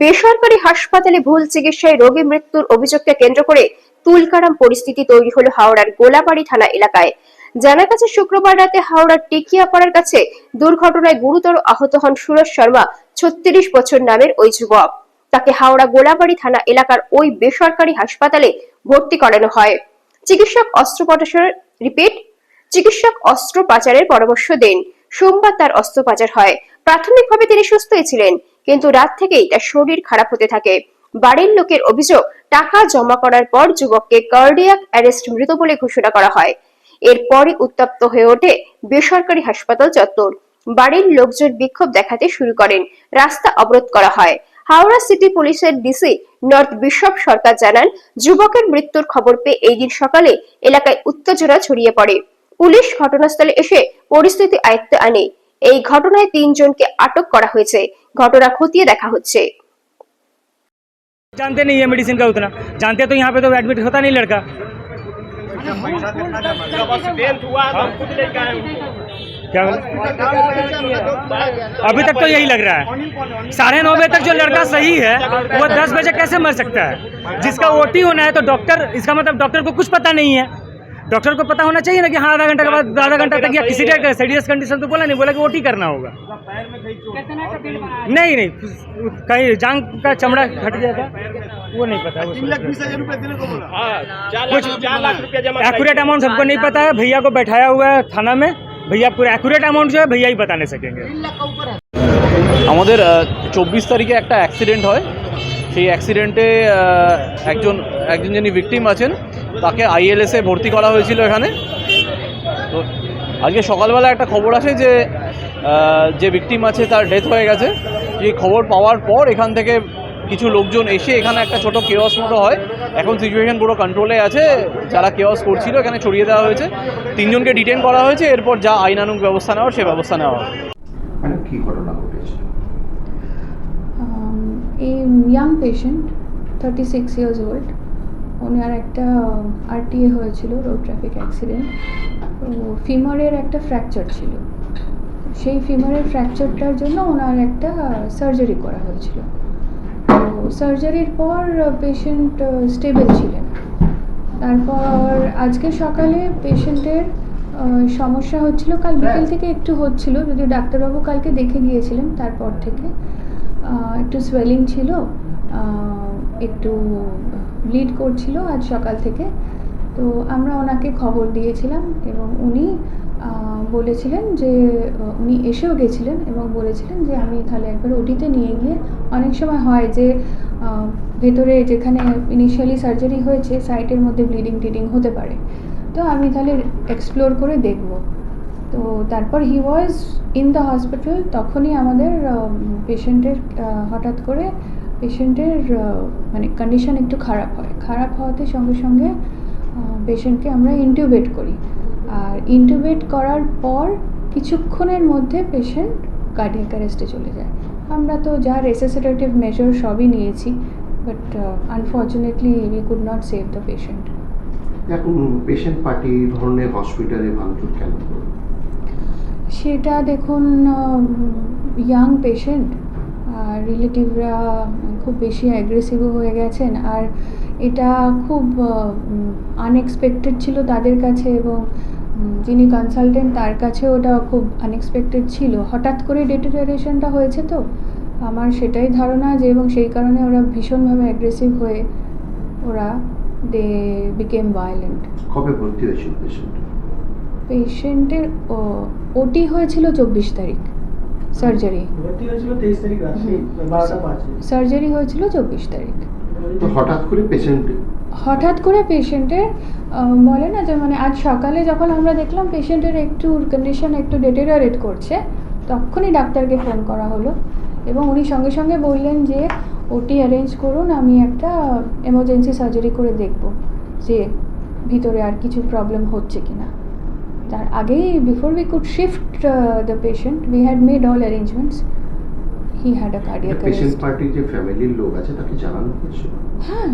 বেসরকারি হাসপাতালে ভুল চিকিৎসায় রোগী মৃত্যুর অভিযোগকে কেন্দ্র করে তুলকারাম পরিস্থিতি তৈরি হলো হাওড়ার গোলাবাড়ি থানা এলাকায়। জানা গেছে, শুক্রবার রাতে হাওড়ার টিকিয়াপাড়ার কাছে দুর্ঘটনায় গুরুতর আহত হন সুরজ শর্মা, ছত্রিশ বছর নামের ওই যুবক। তাকে হাওড়া গোলাবাড়ি থানা এলাকার ওই বেসরকারি হাসপাতালে ভর্তি করানো হয়। চিকিৎসক অস্ত্রোপচার রিপিট চিকিৎসক অস্ত্রোপচারের পরামর্শ দেন। সোমবার তার অস্ত্রোপচার হয়। প্রাথমিকভাবে তিনি সুস্থই ছিলেন। কিন্তু রাত থেকেই তার শরীর খারাপ হতে থাকে। বাড়ির লোকের অভিযোগ, টাকা জমা করার পর যুবককে কার্ডিয়াক অ্যারেস্ট মৃত বলে ঘোষণা করা হয়। এরপরই উত্তপ্ত হয়ে ওঠে বেসরকারি হাসপাতাল চত্বর। বাড়ির লোকজন বিক্ষোভ দেখাতে শুরু করেন। রাস্তা অবরোধ করা হয়। হাওড়া সিটি পুলিশের ডিসি নর্থ বিশপ সরকার জানান, যুবকের মৃত্যুর খবর পেয়ে এই দিন সকালে এলাকায় উত্তেজনা ছড়িয়ে পড়ে। পুলিশ ঘটনাস্থলে এসে পরিস্থিতি আয়ত্তে আনে। এই ঘটনায় তিনজনকে আটক করা হয়েছে। ঘটনা খতিয়ে দেখা হচ্ছে जानते नहीं है मेडिसिन का उतना जानते तो यहाँ पे तो एडमिट होता नहीं लड़का जब एक्सीडेंट हुआ तो हम खुद लेके आए उनको क्या बोले? अभी तक तो यही लग रहा है साढ़े नौ बजे तक जो लड़का सही है वो दस बजे कैसे मर सकता है जिसका ओटी होना है तो डॉक्टर इसका मतलब डॉक्टर को कुछ पता नहीं है डॉक्टर को पता होना चाहिए ना कि हाँ आधा घंटा के बाद आधा घंटा तक या किसी तरह सीरियस कंडीशन तो बोला नहीं बोला कि ओटी करना होगा नहीं नहीं कहीं जांग का चमड़ा हट गया था वो नहीं पता वो हाँ चार लाख चार लाख रुपया जमा एक्यूरेट अमाउंट हमको नहीं पता है भैया को बैठाया हुआ है थाना में भैया पूरा एक्यूरेट अमाउंट जो है भैया ही बताने सकेंगे আমাদের চব্বিশ তারিখে একটা অ্যাক্সিডেন্ট হয় সেই অ্যাক্সিডেন্টে একজন একজন যিনি ভিকটিম আছেন, তাকে আইএলএসে ভর্তি করা হয়েছিল এখানে। তো আজকে সকালবেলা একটা খবর আসে যে যে ভিকটিম আছে তার ডেথ হয়ে গেছে। এই খবর পাওয়ার পর এখান থেকে কিছু লোকজন এসে এখানে একটা ছোট কেওয়াস মতো হয়। এখন সিচুয়েশন পুরো কন্ট্রোলে আছে। যারা কেওয়াস করছিল, এখানে ছড়িয়ে দেওয়া হয়েছে। তিনজনকে ডিটেন করা হয়েছে। এরপর যা আইনানুগ ব্যবস্থা নেওয়ার, সে ব্যবস্থা নেওয়া হবে। মানে কি ঘটনা young patient thirty six years old ওনার একটা আরটিএ হয়েছিল রোড ট্রাফিক অ্যাক্সিডেন্ট তো ফিমারের একটা ফ্র্যাকচার ছিল। সেই ফিমারের ফ্র্যাকচারটার জন্য ওনার একটা সার্জারি করা হয়েছিল। তো সার্জারির পর পেশেন্ট স্টেবল ছিলেন। তারপর আজকে সকালে পেশেন্টের সমস্যা হচ্ছিল। কাল বিকেল থেকে একটু হচ্ছিল যদিও ডাক্তারবাবু কালকে দেখে গিয়েছিলেন তারপর থেকে একটু সোয়েলিং ছিল। একটু ব্লিড করছিল আজ সকাল থেকে। তো আমরা ওনাকে খবর দিয়েছিলাম এবং উনি বলেছিলেন যে উনি এসেও গেছিলেন এবং বলেছিলেন যে, আমি তাহলে একবার ওটিতে নিয়ে গিয়ে অনেক সময় হয় যে ভেতরে যেখানে ইনিশিয়ালি সার্জারি হয়েছে সাইটের মধ্যে ব্লিডিং টিডিং হতে পারে। তো আমি তাহলে এক্সপ্লোর করে দেখব। তো তারপর he was in the hospital তখনই আমাদের পেশেন্টের হঠাৎ করে পেশেন্টের মানে কন্ডিশন একটু খারাপ হয়। খারাপ হওয়াতে সঙ্গে সঙ্গে পেশেন্টকে আমরা ইনটিউবেট করি। আর ইনটিউবেট করার পর কিছুক্ষণের মধ্যে পেশেন্ট কার্ডিয়াক অ্যারেস্টে চলে যায়। আমরা তো যা রেসেসিটেটিভ মেজার সবই নিয়েছি but unfortunately we could not save the patient এখন পেশেন্ট পার্টি ধরনের হসপিটালে ভাঙচুর কেন সেটা দেখুন ইয়াং পেশেন্ট আর রিলেটিভরা খুব বেশি অ্যাগ্রেসিভও হয়ে গেছেন। আর এটা খুব আনএক্সপেক্টেড ছিল তাদের কাছে এবং যিনি কনসালটেন্ট তার কাছে ওটা খুব আনএক্সপেক্টেড ছিল। হঠাৎ করে ডেটোরিয়ারেশনটা হয়েছে তো? আমার সেটাই ধারণা যে এবং সেই কারণে ওরা ভীষণভাবে অ্যাগ্রেসিভ হয়ে ওরা দে বিকেম ভায়োলেন্ট কবে ভর্তি হয়েছিল পেশেন্ট পেশেন্টের ওটি হয়েছিল চব্বিশ তারিখ। সার্জারি সার্জারি হয়েছিল চব্বিশ তারিখ। তো হঠাৎ করে পেশেন্ট হঠাৎ করে পেশেন্টের বলে না যে মানে আজ সকালে যখন আমরা দেখলাম পেশেন্টের একটু কন্ডিশন একটু ডেটেরিয়ারেট করছে তখনই ডাক্তারকে ফোন করা হলো এবং উনি সঙ্গে সঙ্গে বললেন যে ওটি অ্যারেঞ্জ করুন আমি একটা এমার্জেন্সি সার্জারি করে দেখব যে ভিতরে আর কিছু প্রবলেম হচ্ছে কি না তার আগেই before we could shift the patient we had made all arrangements he had a cardiac patient পার্টির যে ফ্যামিলির লোক আছে তাকে জানানো হয়েছিল হ্যাঁ